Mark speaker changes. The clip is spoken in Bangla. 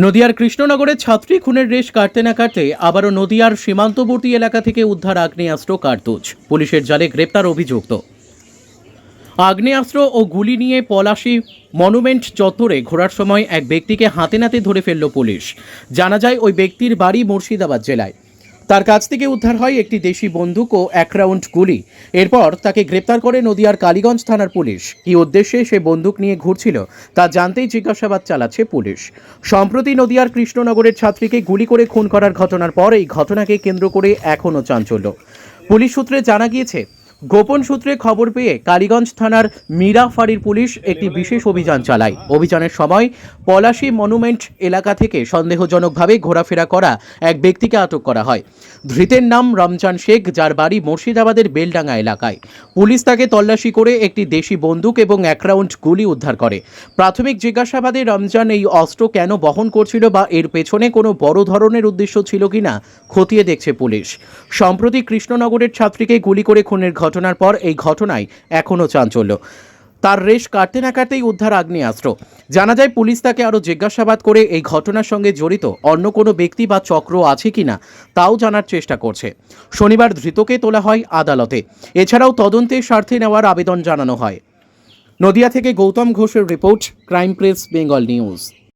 Speaker 1: নদিয়ার কৃষ্ণনগরে ছাত্রী খুনের রেশ কাটতে না কাটতে আবারও নদিয়ার সীমান্তবর্তী এলাকা থেকে উদ্ধার আগ্নেয়াস্ত্র, কার্তুজ। পুলিশের জালে গ্রেপ্তার অভিযুক্ত। আগ্নেয়াস্ত্র ও গুলি নিয়ে পলাশি মনুমেন্ট চত্বরে ঘোরার সময় এক ব্যক্তিকে হাতে নাতে ধরে ফেলল পুলিশ। জানা যায়, ওই ব্যক্তির বাড়ি মুর্শিদাবাদ জেলায়। তার কাছ থেকে উদ্ধার হয় একটি দেশি বন্দুক ও এক রাউন্ড গুলি। এরপর তাকে গ্রেপ্তার করে নদিয়ার কালীগঞ্জ থানার পুলিশ। কি উদ্দেশ্যে সে বন্দুক নিয়ে ঘুরছিল, তা জানতেই জিজ্ঞাসাবাদ চালাচ্ছে পুলিশ। সম্প্রতি নদিয়ার কৃষ্ণনগরের ছাত্রীকে গুলি করে খুন করার ঘটনার পর এই ঘটনাকে কেন্দ্র করে এখনও চাঞ্চল্য। পুলিশ সূত্রে জানা গিয়েছে গোপন সূত্রে খবর পেয়ে কালীগঞ্জ থানার মীরাফাড়ির পুলিশ একটি বিশেষ অভিযান চালায়। অভিযানের সময় পলাশী মনুমেন্ট এলাকা থেকে সন্দেহজনকভাবে ঘোরাফেরা করা এক ব্যক্তিকে আটক করা হয়। ধৃতের নাম রমজান শেখ, যার বাড়ি মুর্শিদাবাদের বেলডাঙ্গা এলাকায়। পুলিশ তাকে তল্লাশি করে একটি দেশি বন্দুক এবং এক রাউন্ড গুলি উদ্ধার করে। প্রাথমিক জিজ্ঞাসাবাদে রমজান এই অস্ত্র কেন বহন করছিল বা এর পেছনে কোনো বড় ধরনের উদ্দেশ্য ছিল কিনা খতিয়ে দেখছে পুলিশ। সম্প্রতি কৃষ্ণনগরের ছাত্রীকে গুলি করে খুনের ঘটনার পর এই ঘটনায় এখনও চাঞ্চল্য। তার রেশ কাটতে না কাটতেই উদ্ধার আগ্নেয়াস্ত্র। জানা যায় পুলিশ তাকে আরও জিজ্ঞাসাবাদ করে এই ঘটনার সঙ্গে জড়িত অন্য কোনো ব্যক্তি বা চক্র আছে কিনা তাও জানার চেষ্টা করছে। শনিবার ধৃতকে তোলা হয় আদালতে। এছাড়াও তদন্তের স্বার্থে নেওয়ার আবেদন জানানো হয়। নদিয়া থেকে গৌতম ঘোষের report, crime press, Bengal news.